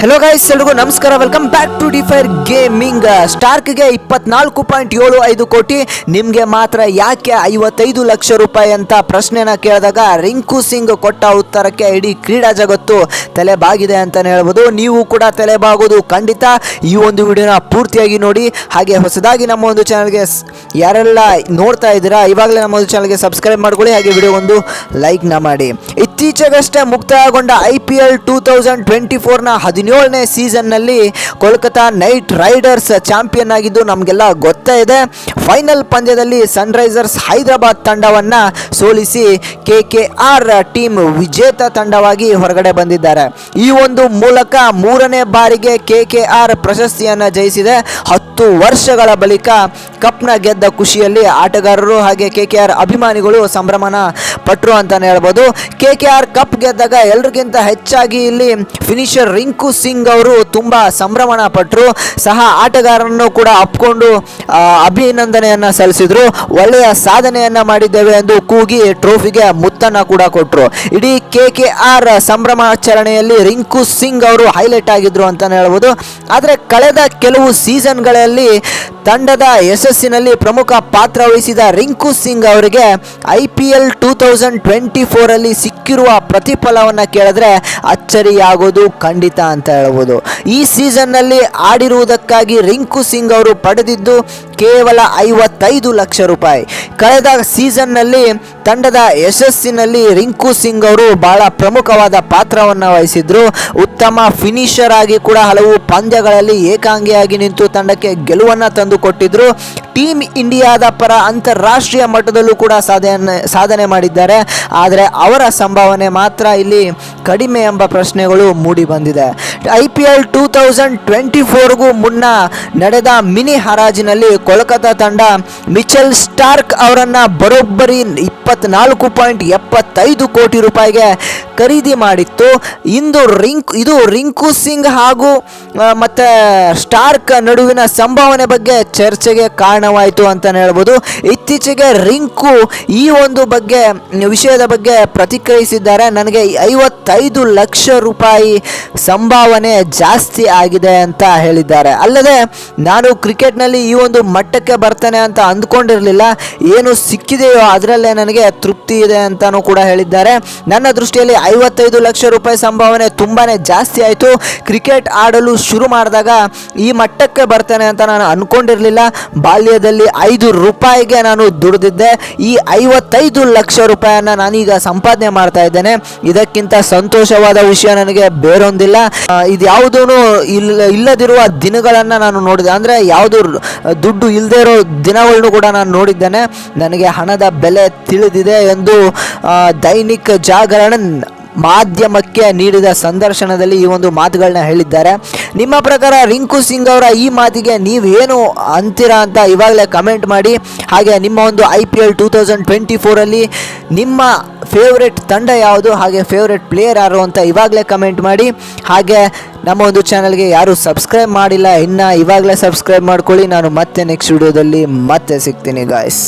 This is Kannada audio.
ಹೆಲೋ ಗೈಸ್ ಎಲ್ರಿಗೂ ನಮಸ್ಕಾರ. Welcome back to defire gaming ಸ್ಟಾರ್ಕ್ಗೆ ಇಪ್ಪತ್ನಾಲ್ಕು ಪಾಯಿಂಟ್ ಏಳು ಐದು ಕೋಟಿ. ನಿಮಗೆ ಮಾತ್ರ ಯಾಕೆ ಐವತ್ತೈದು ಲಕ್ಷ ರೂಪಾಯಿ ಅಂತ ಪ್ರಶ್ನೆನ ಕೇಳಿದಾಗ ರಿಂಕು ಸಿಂಗ್ ಕೊಟ್ಟ ಉತ್ತರಕ್ಕೆ ಇಡೀ ಕ್ರೀಡಾ ಜಗತ್ತು ತಲೆಬಾಗಿದೆ ಅಂತಲೇ ಹೇಳ್ಬೋದು. ನೀವು ಕೂಡ ತಲೆಬಾಗೋದು ಖಂಡಿತ. ಈ ಒಂದು ವಿಡಿಯೋನ ಪೂರ್ತಿಯಾಗಿ ನೋಡಿ. ಹಾಗೆ ಹೊಸದಾಗಿ ನಮ್ಮ ಒಂದು ಚಾನಲ್ಗೆ ಯಾರೆಲ್ಲ ನೋಡ್ತಾ ಇದ್ದೀರಾ, ಇವಾಗಲೇ ನಮ್ಮ ಒಂದು ಚಾನಲ್ಗೆ ಸಬ್ಸ್ಕ್ರೈಬ್ ಮಾಡ್ಕೊಳ್ಳಿ. ಹಾಗೆ ವಿಡಿಯೋ ಒಂದು ಲೈಕ್ನ ಮಾಡಿ. ಇತ್ತೀಚೆಗಷ್ಟೇ ಮುಕ್ತಾಯಗೊಂಡ I P L two thousand twenty ಫೋರ್ನ ಹದಿನೇಳನೇ ಸೀಸನ್ನಲ್ಲಿ ಕೋಲ್ಕತಾ ನೈಟ್ ರೈಡರ್ಸ್ ಚಾಂಪಿಯನ್ ಆಗಿದ್ದು ನಮಗೆಲ್ಲ ಗೊತ್ತೇ ಇದೆ. ಫೈನಲ್ ಪಂದ್ಯದಲ್ಲಿ ಸನ್ರೈಸರ್ಸ್ ಹೈದರಾಬಾದ್ ತಂಡವನ್ನು ಸೋಲಿಸಿ ಕೆ ಕೆ ಆರ್ ಟೀಮ್ ವಿಜೇತ ತಂಡವಾಗಿ ಹೊರಗಡೆ ಬಂದಿದ್ದಾರೆ. ಈ ಒಂದು ಮೂಲಕ ಮೂರನೇ ಬಾರಿಗೆ ಕೆ ಕೆ ಆರ್ ಪ್ರಶಸ್ತಿಯನ್ನು ಜಯಿಸಿದೆ. ಹತ್ತು ವರ್ಷಗಳ ಬಳಿಕ ಕಪ್ನ ಗೆದ್ದ ಖುಷಿಯಲ್ಲಿ ಆಟಗಾರರು ಹಾಗೆ ಕೆ ಕೆ ಆರ್ ಅಭಿಮಾನಿಗಳು ಸಂಭ್ರಮನ ಪಟ್ರು ಅಂತಲೇ ಹೇಳ್ಬೋದು. ಕೆ ಕೆ ಆರ್ ಕಪ್ ಗೆದ್ದಾಗ ಎಲ್ರಿಗಿಂತ ಹೆಚ್ಚಾಗಿ ಇಲ್ಲಿ ಫಿನಿಷರ್ ರಿಂಕು ಸಿಂಗ್ ಅವರು ತುಂಬ ಸಂಭ್ರಮಣ ಪಟ್ಟರು ಸಹ ಆಟಗಾರರನ್ನು ಕೂಡ ಅಪ್ಕೊಂಡು ಅಭಿನಂದನೆಯನ್ನು ಅಭಿನಂದನೆಯನ್ನ ಸಲ್ಲಿಸಿದ್ರು. ಒಳ್ಳೆಯ ಸಾಧನೆಯನ್ನ ಮಾಡಿದ್ದೇವೆ ಎಂದು ಕೂಗಿ ಟ್ರೋಫಿಗೆ ಮುತ್ತನ್ನ ಕೂಡ ಕೊಟ್ಟರು ಇಡೀ ಕೆ ಕೆ ಆರ್ ಸಂಭ್ರಮಾಚರಣೆಯಲ್ಲಿ ರಿಂಕು ಸಿಂಗ್ ಅವರು ಹೈಲೈಟ್ ಆಗಿದ್ರು ಅಂತಲೇ ಹೇಳ್ಬೋದು. ಆದರೆ ಕಳೆದ ಕೆಲವು ಸೀಸನ್ಗಳಲ್ಲಿ ತಂಡದ ಯಶಸ್ಸಿನಲ್ಲಿ ಪ್ರಮುಖ ಪಾತ್ರ ವಹಿಸಿದ ರಿಂಕು ಸಿಂಗ್ ಅವರಿಗೆ I P L two thousand twenty ಫೋರಲ್ಲಿ ಸಿಕ್ಕಿರುವ ಪ್ರತಿಫಲವನ್ನು ಕೇಳಿದ್ರೆ ಅಚ್ಚರಿಯಾಗೋದು ಖಂಡಿತ ಅಂತ ಹೇಳ್ಬೋದು. ಈ ಸೀಸನ್ನಲ್ಲಿ ಆಡಿರುವುದಕ್ಕಾಗಿ ರಿಂಕು ಸಿಂಗ್ ಅವರು ಪಡೆದಿದ್ದು ಕೇವಲ ಐವತ್ತೈದು ಲಕ್ಷ ರೂಪಾಯಿ. ಕಳೆದ ಸೀಸನ್ನಲ್ಲಿ ತಂಡದ ಯಶಸ್ಸಿನಲ್ಲಿ ರಿಂಕು ಸಿಂಗ್ ಅವರು ಬಹಳ ಪ್ರಮುಖವಾದ ಪಾತ್ರವನ್ನು ವಹಿಸಿದ್ರು. ಉತ್ತಮ ಫಿನಿಷರ್ ಆಗಿ ಕೂಡ ಹಲವು ಪಂದ್ಯಗಳಲ್ಲಿ ಏಕಾಂಗಿಯಾಗಿ ನಿಂತು ತಂಡಕ್ಕೆ ಗೆಲುವನ್ನು ತಂದುಕೊಟ್ಟಿದ್ರು. ಟೀಮ್ ಇಂಡಿಯಾದ ಪರ ಅಂತಾರಾಷ್ಟ್ರೀಯ ಮಟ್ಟದಲ್ಲೂ ಕೂಡ ಸಾಧನೆ ಸಾಧನೆ ಮಾಡಿದ್ದಾರೆ. ಆದರೆ ಅವರ ಸಂಭಾವನೆ ಮಾತ್ರ ಇಲ್ಲಿ ಕಡಿಮೆ ಎಂಬ ಪ್ರಶ್ನೆಗಳು ಮೂಡಿ ಬಂದಿದೆ. I P L two thousand twenty ಫೋರ್ಗೂ ಮುನ್ನ ನಡೆದ ಮಿನಿ ಹರಾಜಿನಲ್ಲಿ ಕೋಲ್ಕತ್ತಾ ತಂಡ ಮಿಚೆಲ್ ಸ್ಟಾರ್ಕ್ ಅವರನ್ನು ಬರೋಬ್ಬರಿ ಇಪ್ಪತ್ನಾಲ್ಕು ಪಾಯಿಂಟ್ ಎಪ್ಪತ್ತೈದು ಕೋಟಿ ರೂಪಾಯಿಗೆ ಖರೀದಿ ಮಾಡಿತ್ತು. ಇಂದು ರಿಂಕ್, ಇದು ರಿಂಕು ಸಿಂಗ್ ಹಾಗೂ ಮತ್ತು ಸ್ಟಾರ್ಕ್ ನಡುವಿನ ಸಂಭಾವನೆ ಬಗ್ಗೆ ಚರ್ಚೆಗೆ ಕಾರಣವಾಯಿತು ಅಂತಲೇ ಹೇಳ್ಬೋದು. ಇತ್ತೀಚೆಗೆ ರಿಂಕು ಈ ಒಂದು ಬಗ್ಗೆ, ವಿಷಯದ ಬಗ್ಗೆ ಪ್ರತಿಕ್ರಿಯಿಸಿದ್ದಾರೆ. ನನಗೆ ಐವತ್ತೈದು ಲಕ್ಷ ರೂಪಾಯಿ ಸಂಭಾವನೆ ಜಾಸ್ತಿ ಆಗಿದೆ ಅಂತ ಹೇಳಿದ್ದಾರೆ. ಅಲ್ಲದೆ ನಾನು ಕ್ರಿಕೆಟ್ನಲ್ಲಿ ಈ ಒಂದು ಮಟ್ಟಕ್ಕೆ ಬರ್ತೇನೆ ಅಂತ ಅಂದ್ಕೊಂಡಿರಲಿಲ್ಲ. ಏನು ಸಿಕ್ಕಿದೆಯೋ ಅದರಲ್ಲೇ ನನಗೆ ತೃಪ್ತಿ ಇದೆ ಅಂತಲೂ ಕೂಡ ಹೇಳಿದ್ದಾರೆ. ನನ್ನ ದೃಷ್ಟಿಯಲ್ಲಿ ಐವತ್ತೈದು ಲಕ್ಷ ರೂಪಾಯಿ ಸಂಭಾವನೆ ತುಂಬಾ ಜಾಸ್ತಿ ಆಯಿತು. ಕ್ರಿಕೆಟ್ ಆಡಲು ಶುರು ಮಾಡಿದಾಗ ಈ ಮಟ್ಟಕ್ಕೆ ಬರ್ತೇನೆ ಅಂತ ನಾನು ಅಂದ್ಕೊಂಡಿರಲಿಲ್ಲ ಬಾಲ್ಯದಲ್ಲಿ ಐದು ರೂಪಾಯಿಗೆ ನಾನು ದುಡಿದಿದ್ದೆ. ಈ ಐವತ್ತೈದು ಲಕ್ಷ ರೂಪಾಯಿಯನ್ನು ನಾನೀಗ ಸಂಪಾದನೆ ಮಾಡ್ತಾ ಇದ್ದೇನೆ. ಇದಕ್ಕಿಂತ ಸಂತೋಷವಾದ ವಿಷಯ ನನಗೆ ಬೇರೊಂದಿಲ್ಲ. ಆ, ಇದ್ಯಾವುದೂ ಇಲ್ಲ ಇಲ್ಲದಿರುವ ದಿನಗಳನ್ನು ನಾನು ನೋಡಿದೆ. ಅಂದರೆ ಯಾವುದು ದುಡ್ಡು ಇಲ್ಲದೇ ಇರೋ ದಿನಗಳನ್ನು ಕೂಡ ನಾನು ನೋಡಿದ್ದೇನೆ. ನನಗೆ ಹಣದ ಬೆಲೆ ತಿಳಿದಿದೆ ಎಂದು ದೈನಿಕ ಜಾಗರಣ ಮಾಧ್ಯಮಕ್ಕೆ ನೀಡಿದ ಸಂದರ್ಶನದಲ್ಲಿ ಈ ಒಂದು ಮಾತುಗಳನ್ನ ಹೇಳಿದ್ದಾರೆ. ನಿಮ್ಮ ಪ್ರಕಾರ ರಿಂಕು ಸಿಂಗ್ ಅವರ ಈ ಮಾತಿಗೆ ನೀವೇನು ಅಂತೀರಾ ಅಂತ ಇವಾಗಲೇ ಕಮೆಂಟ್ ಮಾಡಿ. ಹಾಗೆ ನಿಮ್ಮ ಒಂದು I P L two thousand twenty ಫೋರಲ್ಲಿ ನಿಮ್ಮ ಫೇವ್ರೆಟ್ ತಂಡ ಯಾವುದು? ಹಾಗೆ ಫೇವ್ರೆಟ್ ಪ್ಲೇಯರ್ ಯಾರು ಅಂತ ಇವಾಗಲೇ ಕಮೆಂಟ್ ಮಾಡಿ. ಹಾಗೆ ನಮ್ಮ ಒಂದು ಚಾನಲ್ಗೆ ಯಾರು ಸಬ್ಸ್ಕ್ರೈಬ್ ಮಾಡಿಲ್ಲ, ಇನ್ನು ಇವಾಗಲೇ ಸಬ್ಸ್ಕ್ರೈಬ್ ಮಾಡ್ಕೊಳ್ಳಿ. ನಾನು ಮತ್ತೆ ನೆಕ್ಸ್ಟ್ ವಿಡಿಯೋದಲ್ಲಿ ಮತ್ತೆ ಸಿಗ್ತೀನಿ ಗಾಯ್ಸ್